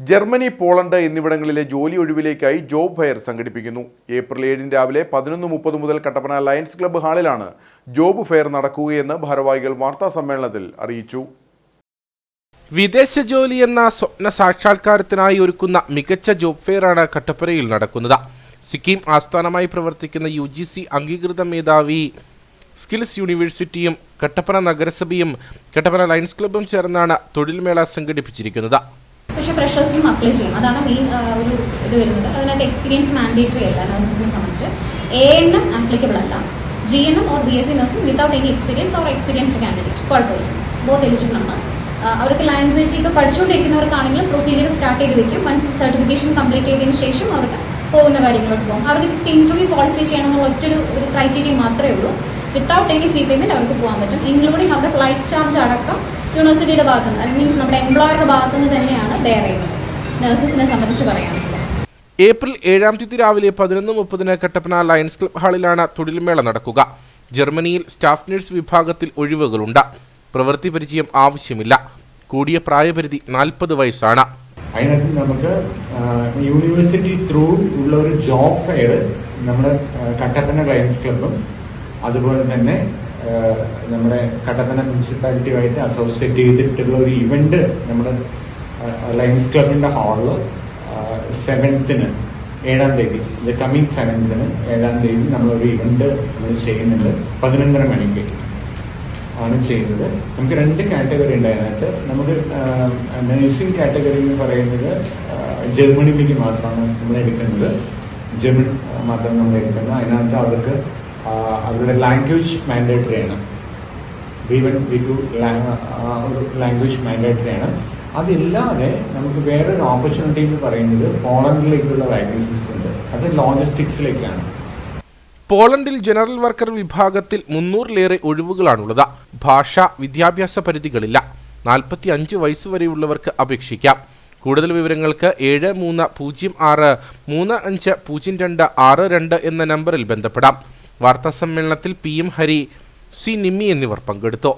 Germany Poland എന്നിവിടങ്ങളിലെ ജോലി ഒഴിവിലേക്കായി ജോബ് ഫെയർ സംഘടിപ്പിക്കുന്നു. ഏപ്രിൽ ഏഴിന് രാവിലെ പതിനൊന്ന് മുപ്പത് മുതൽ കട്ടപ്പന ലയൺസ് ക്ലബ്ബ് ഹാളിലാണ് ജോബ് ഫെയർ നടക്കുകയെന്ന് ഭാരവാഹികൾ വാർത്താ സമ്മേളനത്തിൽ അറിയിച്ചു. വിദേശ ജോലി എന്ന സ്വപ്ന സാക്ഷാത്കാരത്തിനായി ഒരുക്കുന്ന മികച്ച ജോബ് ഫെയറാണ് കട്ടപ്പനയിൽ നടക്കുന്നത്. സിക്കിം ആസ്ഥാനമായി പ്രവർത്തിക്കുന്ന യു ജി സി അംഗീകൃത മേധാവി സ്കിൽസ് യൂണിവേഴ്സിറ്റിയും കട്ടപ്പന നഗരസഭയും കട്ടപ്പന ലയൺസ് ക്ലബ്ബും ചേർന്നാണ് തൊഴിൽമേള സംഘടിപ്പിച്ചിരിക്കുന്നത്. പക്ഷേ ഫ്രഷേഴ്സിനും അപ്ലൈ ചെയ്യും. അതാണ് മെയിൻ ഒരു ഇത് വരുന്നത്. അതിനകത്ത് എക്സ്പീരിയൻസ് മാൻഡേറ്ററി അല്ല നഴ്സസിനെ സംബന്ധിച്ച്. എ എൻ എം ആപ്ലിക്കബിൾ അല്ല. G N M or B S C nursing without any experience or experienced candidate കുഴപ്പമില്ല. ബോത്ത് എലിജിബിൾ ആണ്. അവർക്ക് ലാംഗ്വേജ് ഇപ്പോൾ പഠിച്ചുകൊണ്ടിരിക്കുന്നവർക്കാണെങ്കിലും പ്രൊസീജിയർ സ്റ്റാർട്ട് ചെയ്ത് വെക്കും. വൺസ് സർട്ടിഫിക്കേഷൻ കംപ്ലീറ്റ് ചെയ്തതിന് ശേഷം അവർക്ക് പോകുന്ന കാര്യങ്ങളോട്ട് പോകും. അവർക്ക് ജസ്റ്റ് ഇന്റർവ്യൂ ക്വാളിഫൈ ചെയ്യണമെന്നുള്ള ഒറ്റൊരു ഒരു ക്രൈറ്റീരിയ മാത്രമേ ഉള്ളൂ. വിത്തൗട്ട് എനി ഫ്രീ പേയ്മെന്റ് അവർക്ക് പോകാൻ പറ്റും. ഇൻക്ലൂഡിങ് അവരുടെ ഫ്ലൈറ്റ് ചാർജ് അടക്കം യൂണിവേഴ്സിറ്റിയുടെ ഭാഗത്തുനിന്ന് അല്ലെങ്കിൽ നമ്മുടെ എംപ്ലോയറുടെ ഭാഗത്തുനിന്ന് തന്നെയാണ് ബെയർ ചെയ്യുന്നത്. നഴ്സസിനെ സംബന്ധിച്ച് പറയുകയാണെങ്കിൽ. ഏപ്രിൽ ഏഴാം തീയതി രാവിലെ പതിനൊന്ന് മുപ്പതിന് കട്ടപ്പന ലയൺസ് ക്ലബ് ഹാളിലാണ് തൊഴിൽമേള നടക്കുക. ജർമ്മനിയിൽ സ്റ്റാഫ് നഴ്സ് വിഭാഗത്തിൽ ഒഴിവുകളുണ്ട്. പ്രവൃത്തി പരിചയം ആവശ്യമില്ല. കൂടിയ പ്രായപരിധി നാൽപ്പത് വയസ്സാണ്. അതിനകത്ത് നമുക്ക് യൂണിവേഴ്സിറ്റി ത്രൂ ഉള്ള ഒരു ജോബ് ഫെയർ നമ്മുടെ കട്ടപ്പന ലയൺസ് ക്ലബും അതുപോലെ തന്നെ നമ്മുടെ കട്ടപ്പന മുനിസിപ്പാലിറ്റിയുമായിട്ട് അസോസിയേറ്റ് ചെയ്തിട്ടുള്ള ഒരു ഇവന്റ് നമ്മുടെ ലയൻസ് ക്ലബിന്റെ ഹാളിൽ സെവൻത്തിന് ഏഴാം തീയതി ഇത് കമ്മിങ് സെവൻത്തിന് ഏഴാം തീയതി നമ്മളൊരു ഇവന്റ് നമ്മൾ ചെയ്യുന്നുണ്ട്. പതിനൊന്നര മണിക്ക് ആണ് ചെയ്യുന്നത്. നമുക്ക് രണ്ട് കാറ്റഗറി ഉണ്ട് അതിനകത്ത് നമുക്ക് നഴ്സിംഗ് കാറ്റഗറി എന്ന് പറയുന്നത് ജർമ്മനിയിലേക്ക് മാത്രമാണ് നമ്മൾ എടുക്കുന്നത്. ജർമ്മൻ മാത്രം നമ്മൾ എടുക്കുന്നത്. അതിനകത്ത് അവർക്ക് അവരുടെ ലാംഗ്വേജ് മാൻഡേറ്ററി ആണ്. B one B two language mandatory ആണ്. അതില്ലാതെ നമുക്ക് വേറൊരു ഓപ്പർച്യൂണിറ്റി എന്ന് പറയുന്നത് പോളണ്ടിലേക്കുള്ള വാക്കൻസീസ് ഉണ്ട്. അത് ലോജിസ്റ്റിക്സിലേക്കാണ് പോളണ്ടിൽ ജനറൽ വർക്കർ വിഭാഗത്തിൽ മുന്നൂറിലേറെ ഒഴിവുകളാണുള്ളത്. ഭാഷ വിദ്യാഭ്യാസ പരിധികളില്ല. നാൽപ്പത്തി അഞ്ച് വയസ്സുവരെയുള്ളവർക്ക് അപേക്ഷിക്കാം. കൂടുതൽ വിവരങ്ങൾക്ക് ഏഴ് മൂന്ന് പൂജ്യം ആറ് മൂന്ന് അഞ്ച് പൂജ്യം രണ്ട് ആറ് രണ്ട് എന്ന നമ്പറിൽ ബന്ധപ്പെടാം. വാർത്താ സമ്മേളനത്തിൽ P M Hari C Nimmi എന്നിവർ പങ്കെടുത്തു.